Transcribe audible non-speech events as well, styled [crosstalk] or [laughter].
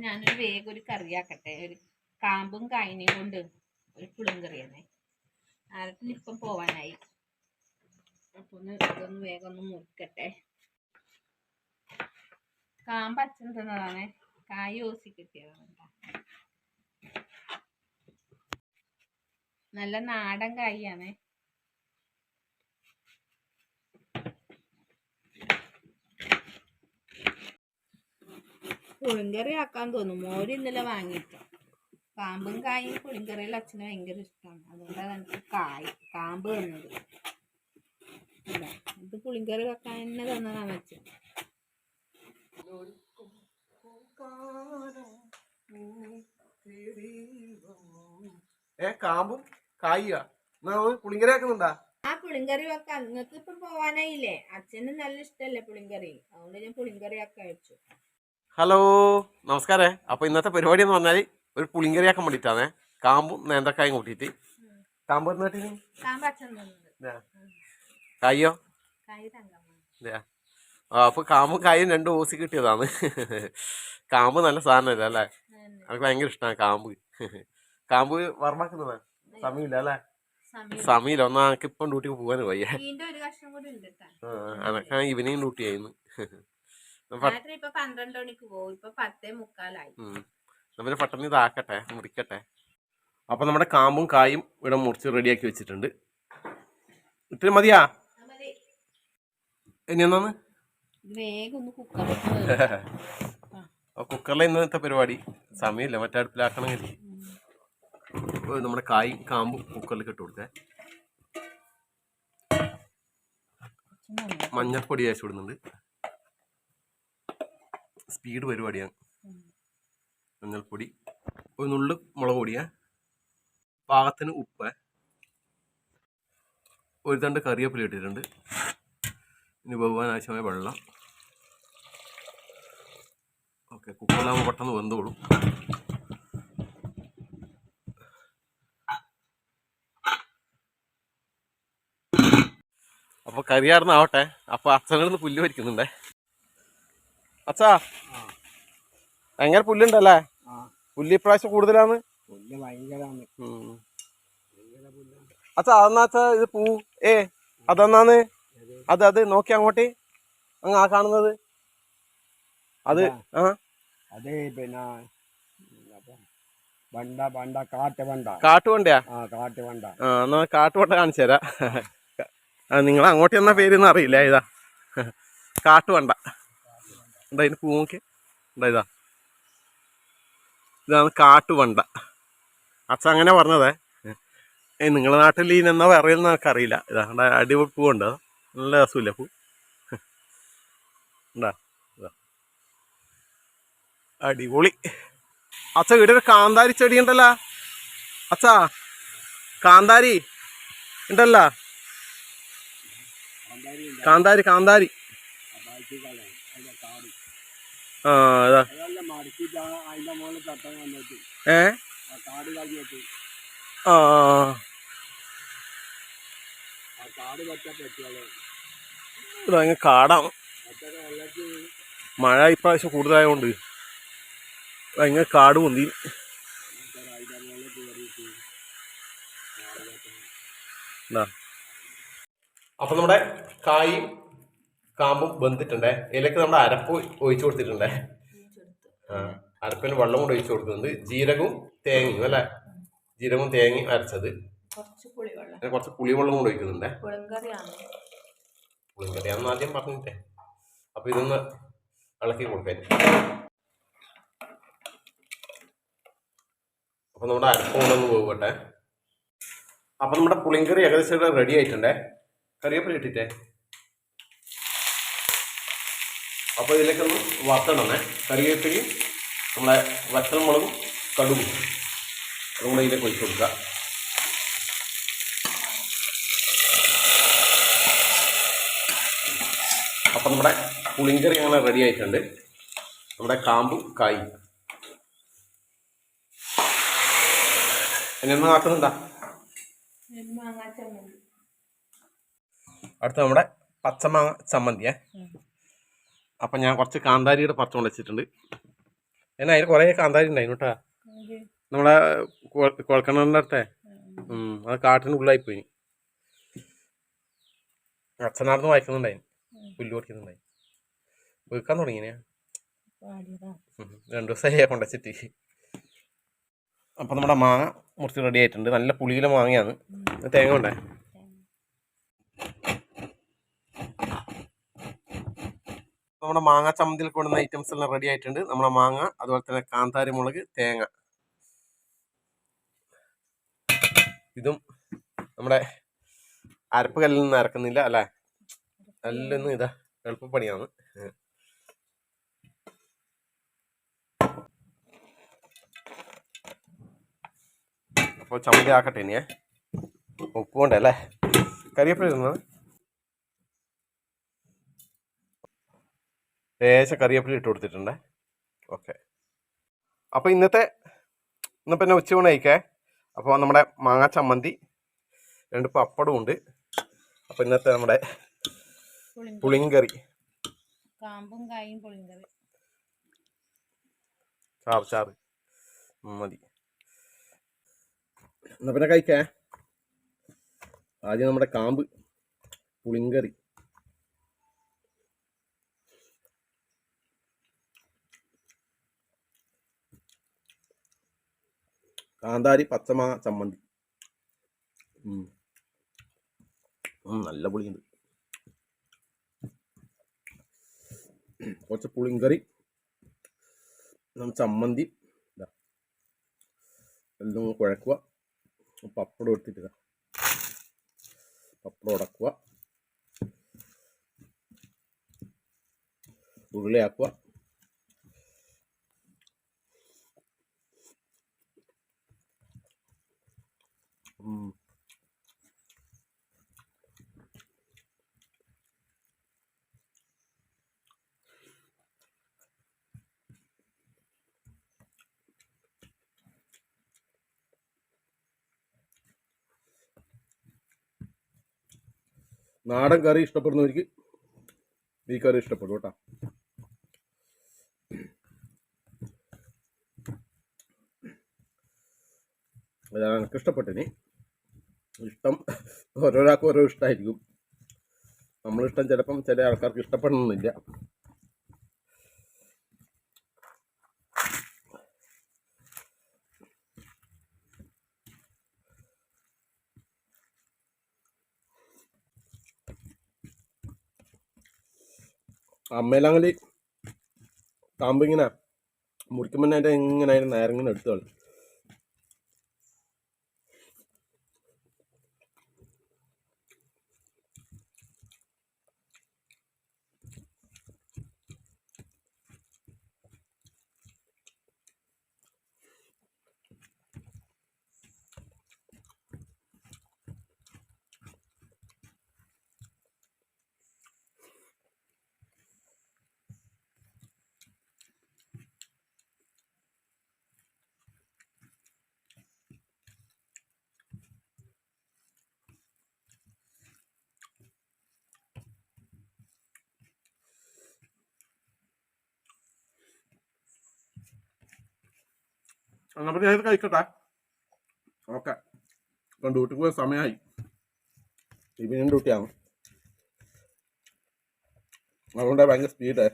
ഞാനൊരു വേഗം ഒരു കറിയാക്കട്ടെ. ഒരു കാമ്പും കായനയും കൊണ്ട് ഒരു പുളിങ്കറിയാണേ ആരത്തിന് ഇപ്പം പോവാനായി? അപ്പൊ ഒന്ന് ഇതൊന്ന് വേഗം ഒന്ന് മുറിക്കട്ടെ. കാമ്പ് അച്ഛൻ തന്നതാണേ. കായ് ഓസി കിട്ടിയതാണ് ട്ടാ. നല്ല നാടൻ കായാണേ. പുളിങ്കറി ആക്കാൻ തോന്നും മോര് ഇന്നലെ വാങ്ങിയിട്ടോ. കാമ്പും കായും പുളിങ്കറിയിൽ അച്ഛന് ഭയങ്കര ഇഷ്ടമാണ് അതുകൊണ്ടാണ് എനിക്ക് കായ് കാമ്പ് തന്നത്. ഇത് പുളിങ്കറി വെക്കാൻ തന്നെ തന്നതാണ് അച്ഛൻ ഏ കാമ്പും കായിക പുളിങ്കറി ആക്കുന്നുണ്ടാ ആ പുളിങ്കറി വെക്കാൻ. നിങ്ങൾക്ക് ഇപ്പൊ പോവാനായില്ലേ? അച്ഛന് നല്ല ഇഷ്ടല്ലേ പുളിങ്കറി? അതുകൊണ്ട് ഞാൻ പുളിങ്കറി ആക്കാൻ വെച്ചു. ഹലോ നമസ്കാരം. അപ്പൊ ഇന്നത്തെ പരിപാടി എന്ന് പറഞ്ഞാൽ ഒരു പുളിങ്കറി ആക്കാൻ വേണ്ടിയിട്ടാണേ. കാമ്പും നേന്ത്രക്കായും കൂട്ടിയിട്ട്. കാമ്പ് കായോ? കായ് തങ്കം ഇല്ല. ആ അപ്പൊ കാമ്പും കായും രണ്ടും ഓസി കിട്ടിയതാണ്. കാമ്പ് നല്ല സാധനമല്ലേ അല്ലേ? എനിക്ക് ഭയങ്കര ഇഷ്ടമാണ് കാമ്പ്. കാമ്പ് വർമാക്കുന്നത്? സമയമില്ല അല്ലേ? സമയം സമയമില്ല. ഒന്നാ എനിക്ക് ഇപ്പം ഡ്യൂട്ടിക്ക് പോകാൻ വയ്യ. അനക്കാ ഈവനിങ് ഡ്യൂട്ടി ആയിരുന്നു രാത്രി ഇപ്പൊ പന്ത്രണ്ട് മണിക്ക് പോകും ഇപ്പൊ പത്തേ മുക്കാലായി. നമ്മൾ പെട്ടെന്ന് ഇതാക്കട്ടെ മുറിക്കട്ടെ. അപ്പൊ നമ്മുടെ കാമ്പും കായും ഇവിടെ മുറിച്ച് റെഡിയാക്കി വെച്ചിട്ടുണ്ട്. ഇത്തിരി മതിയാ. ഇനി എന്നാന്ന്? [laughs] കുക്കറിലെ ഇന്നത്തെ പരിപാടി. സമയമില്ല മറ്റേ അടുപ്പിലാക്കണമെങ്കിൽ. നമ്മുടെ കായും കാമ്പും കുക്കറിൽ ഇട്ട് കൊടുത്തേ. മഞ്ഞൾപ്പൊടി അയച്ചു വിടുന്നുണ്ട് സ്പീഡ് പരിപാടിയാണ് മഞ്ഞൾപ്പൊടി ഒരു നുള്ളു മുളക് പൊടിയാ. പാകത്തിന് ഉപ്പ്. ഒരു തണ്ട് കറിവേപ്പില ഇട്ടിട്ടുണ്ട്. ഇനി പോകാൻ ആവശ്യമായ വെള്ളം. ഓക്കെ കുക്കറിലാകുമ്പോൾ പെട്ടെന്ന് വെന്തോളും. അപ്പോൾ കറിയാർന്നാവട്ടെ അപ്പോൾ അച്ഛനടുന്ന് പുല്ല് വരിക്കുന്നുണ്ടേ അച്ഛാ ഭയങ്കര പുല്ലുണ്ടല്ലേ? പുല്ല് ഇപ്രാവശ്യം കൂടുതലാണ്. അച്ഛാ അതെന്നാ അച്ഛാ ഇത് പൂ? ഏ അതെന്നാന്ന്? അത് അത് നോക്കി അങ്ങോട്ട്. അങ്ങ് ആ കാണുന്നത്. അത് ആ. അത് പിന്നെ വണ്ട വണ്ട കാട്ട് വണ്ട. കാട്ടുകൊണ്ടയാ ആ കാട്ട് വണ്ട. ആ എന്നാ കാട്ടുവണ്ട കാണിച്ചു തരാം. നിങ്ങൾ അങ്ങോട്ട് എന്നാ പേരൊന്നും അറിയില്ല ഇതാ. കാട്ടുവണ്ട എന്താ പൂ നോക്കി എന്താ ഇതാ. ഇതാണ് കാട്ടുവണ്ട. അച്ഛ അങ്ങനെ പറഞ്ഞതേ. ഏ നിങ്ങളുടെ നാട്ടിൽ ഇതിനെന്നാ പറയുന്ന എനിക്കറിയില്ല. ഇതാ ഇവിടെ അടിപൊളി പൂവുണ്ട്. നല്ല രസമില്ല പൂ? ഉണ്ടാ അടിപൊളി. അച്ഛ ഇവിടെ ഒരു കാന്താരി ചെടി ഉണ്ടല്ല. അച്ഛ കാന്താരി ഉണ്ടല്ല. കാന്താരി കാന്താരി. ആ ഏ? ആ കാട് മഴ ഇപ്രാവശ്യം കൂടുതലായതുകൊണ്ട് ഭയങ്കര കാട് പൊന്തി. അപ്പൊ നമ്മുടെ കായും കാമ്പും വെന്തിട്ടുണ്ടേ. ഇതിലേക്ക് നമ്മൾ അരപ്പ് ഒഴിച്ചു കൊടുത്തിട്ടുണ്ടേ. ആ അരപ്പിന് വെള്ളം കൂടെ ഒഴിച്ചു കൊടുക്കുന്നുണ്ട്. ജീരകവും തേങ്ങയും അല്ലേ? ജീരകവും തേങ്ങയും അരച്ചത്. കുറച്ച് പുളിവെള്ളം. കൂടെ ഒഴിക്കുന്നുണ്ടേ. പുളിങ്കറിയാന്ന് ആദ്യം പറഞ്ഞിട്ടേ. അപ്പൊ ഇതൊന്ന് ഇളക്കി കൊടുക്കാൻ അപ്പൊ നമ്മുടെ അരപ്പ് കൊണ്ടൊന്ന് പോകട്ടെ അപ്പൊ നമ്മുടെ പുളിങ്കറി ഏകദേശം റെഡി ആയിട്ടുണ്ടേ. കറിവേപ്പില ഇട്ടിട്ടേ അപ്പൊ ഇതിലേക്കൊന്ന് വറുത്തിടണേ കറിവേപ്പിലയും നമ്മളെ വറ്റൽമുളകും കടുകും അതും കൂടെ ഇതിലേക്ക് ഒഴിച്ചു കൊടുക്കുക. അപ്പം നമ്മുടെ പുളിങ്കറി അങ്ങനെ റെഡി ആയിട്ടുണ്ട്. നമ്മുടെ കാമ്പും കായും. എന്നെ ഒന്ന് ആക്കുന്നുണ്ടാ അടുത്ത നമ്മുടെ പച്ചമാങ്ങ ചമ്മന്തിയേ. അപ്പം ഞാൻ കുറച്ച് കാന്താരിയുടെ പച്ചമുളക് വെച്ചിട്ടുണ്ട്. എന്നാ അതിന് കുറേ കാന്താരി ഉണ്ടായിരുന്നു കേട്ടാ. നമ്മളെ കുഴ- കുഴൽക്കിണറിന്റെ അടുത്തേ. ഉം, അത് കാട്ടിന് ഉള്ളായി പോയി. അച്ഛനാർന്ന് വായിക്കുന്നുണ്ടായി പുല്ല് പറിക്കുന്നുണ്ടായി വീക്കാൻ തുടങ്ങിനെ രണ്ടു ദിവസമായി കൊണ്ടുവച്ചിട്ട് അപ്പൊ നമ്മുടെ മാങ്ങ മുറിച്ച് റെഡി ആയിട്ടുണ്ട്. നല്ല പുളിയിലെ മാങ്ങയാണ്. തേങ്ങ ഉണ്ടേ നമ്മുടെ മാങ്ങ ചമ്മന്തിൽ കൊണ്ടുവന്ന ഐറ്റംസ് എല്ലാം റെഡി ആയിട്ടുണ്ട്. നമ്മുടെ മാങ്ങ അതുപോലെ തന്നെ കാന്താരി മുളക് തേങ്ങ. ഇതും നമ്മുടെ അരപ്പ് കല്ലിൽ നിന്ന് അരക്കുന്നില്ല അല്ലേ? കല്ലൊന്നും ഇതാ എളുപ്പപ്പണിയാണ്. അപ്പോൾ ചമ്മന്തി ആക്കട്ടെ ഇനിയേ. ഉപ്പ് കൊണ്ടല്ലേ ലേശം കറിവേപ്പില ഇട്ട് കൊടുത്തിട്ടുണ്ട്. ഓക്കെ അപ്പോൾ ഇന്നത്തെ ഇന്നിപ്പോൾ എന്നെ ഉച്ചയൂണ് കഴിക്കേ അപ്പോൾ നമ്മുടെ മാങ്ങ ചമ്മന്തി രണ്ട് പപ്പടവും ഉണ്ട്. അപ്പോൾ ഇന്നത്തെ നമ്മുടെ പുളിങ്കറി. കാമ്പും കായും പുളിങ്കറി. ചാറ് ചാറ്. ഉം, മതി. എന്നാ പിന്നെ കഴിക്കേ ആദ്യം നമ്മുടെ കാമ്പ് പുളിങ്കറി. കാന്താരി പച്ചമാ ചമ്മന്തി. നല്ല പുളിയുണ്ട്. കുറച്ച് പുളിങ്കറി ചമ്മന്തി എല്ലാം കുഴക്കുക. പപ്പടം എടുത്തിട്ട് പപ്പടം ഉടക്കുക. ഉരുളയാക്കുക. നാടൻ കറി ഇഷ്ടപ്പെടുന്നവർക്ക് ഈ കറി ഇഷ്ടപ്പെടും കേട്ടോ. അതാണ് എനിക്ക് ഇഷ്ടപ്പെട്ടിനി ഇഷ്ടം ഓരോരാൾക്കും ഓരോ ഇഷ്ടമായിരിക്കും നമ്മളിഷ്ടം ചിലപ്പം ചില ആൾക്കാർക്ക് ഇഷ്ടപ്പെടണമെന്നില്ല. അമ്മയിലാണെങ്കിൽ കാമ്പിങ്ങനെ മുറിക്കുമ്പോൾ അതിന്റെ ഇങ്ങനെ അതിന്റെ നേരങ്ങനെ എടുത്തു അങ്ങനെ ഞാൻ ഇത് കഴിക്കട്ടെ? ഓക്കെ. ഇപ്പം ഡ്യൂട്ടിക്ക് പോയ സമയമായി ഇവനും ഡ്യൂട്ടിയാണ് അതുകൊണ്ട് ഭയങ്കര സ്പീഡ്